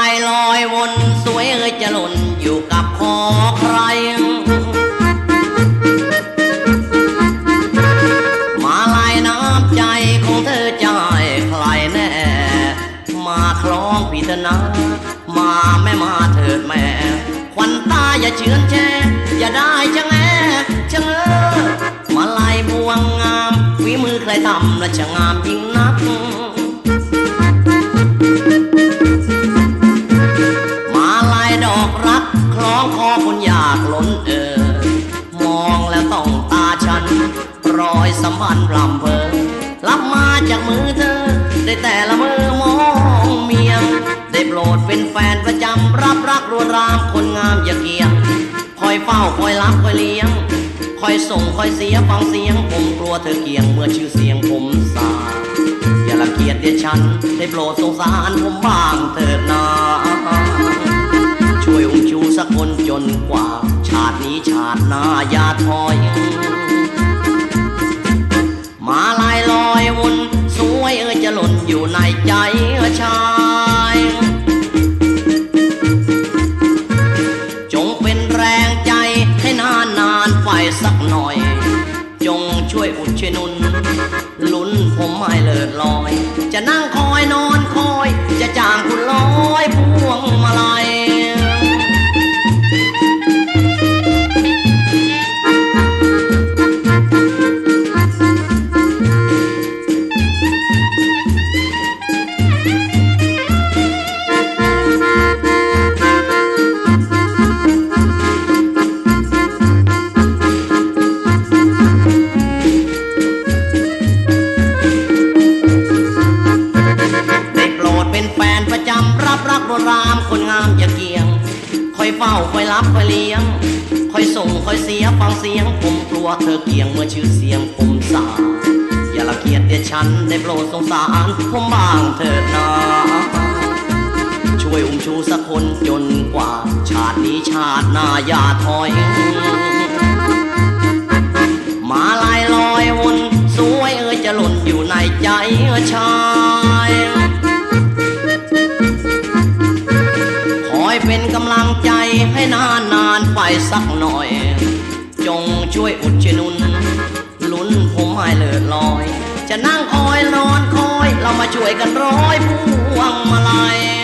ายลอยวนสวยเอ้ยจะหล่นอยู่กับคอใคร มาลายน้ำใจของเธอใจใครแน่ มาคล้องพิธนามาแม่มาเถิดแม่ควันตาอย่าเชือนแช่อย่าได้ชะแงชะเงอมาลายพวงงามฝีมือใครทำและจะงามยิ่งนัก สัมพันธ์รำเพอรับมาจากมือเธอ ได้แต่ละมือมองเมียงได้โปรดเป็นแฟนประจำรับรักรวนรามคนงามอย่าเกียงคอยเฝ้าคอยรับคอยเลี้ยง คอยส่งคอยเสียฟังเสียง ผมกลัวเธอเกียงเมื่อชื่อเสียงผมสาอย่าละเกียดเดียฉัน ได้โปรดสงสารผมบ้างเถิดนาช่วยอุ้มชูสักคนจนกว่า ชาตินี้ชาติหน้าอย่าถอย ในใจชายจงเป็นแรงใจให้นานนานไปสักหน่อย จงช่วยอุดช่วยนุนลุ้นผมไม่เลิศลอย จะนั่งคอยนอน อยเฝ้าคอยรับคอยเลี้ยงคอยส่งคอยเสียฟังเสียง ผมกลัวเธอเกี่ยงเมื่อชื่อเสียงผมสาอย่าละเกียดเดียฉันได้โปรดสงสารผมบ้างเถิดนาช่วยอุ้มชูสักคนจนกว่า ชาตินี้ชาติหน้าอย่าถอยมาลายลอยวนสวยเออจะหล่นอยู่ในใจเออชายคอยเป็นกำลังานๆไปสักหน่อย จงช่วยอุดชนุน ลุ้นผมให้เลิศลอย จะนั่งคอยนอนคอย เรามาช่วยกันร้อยพวงมาลัย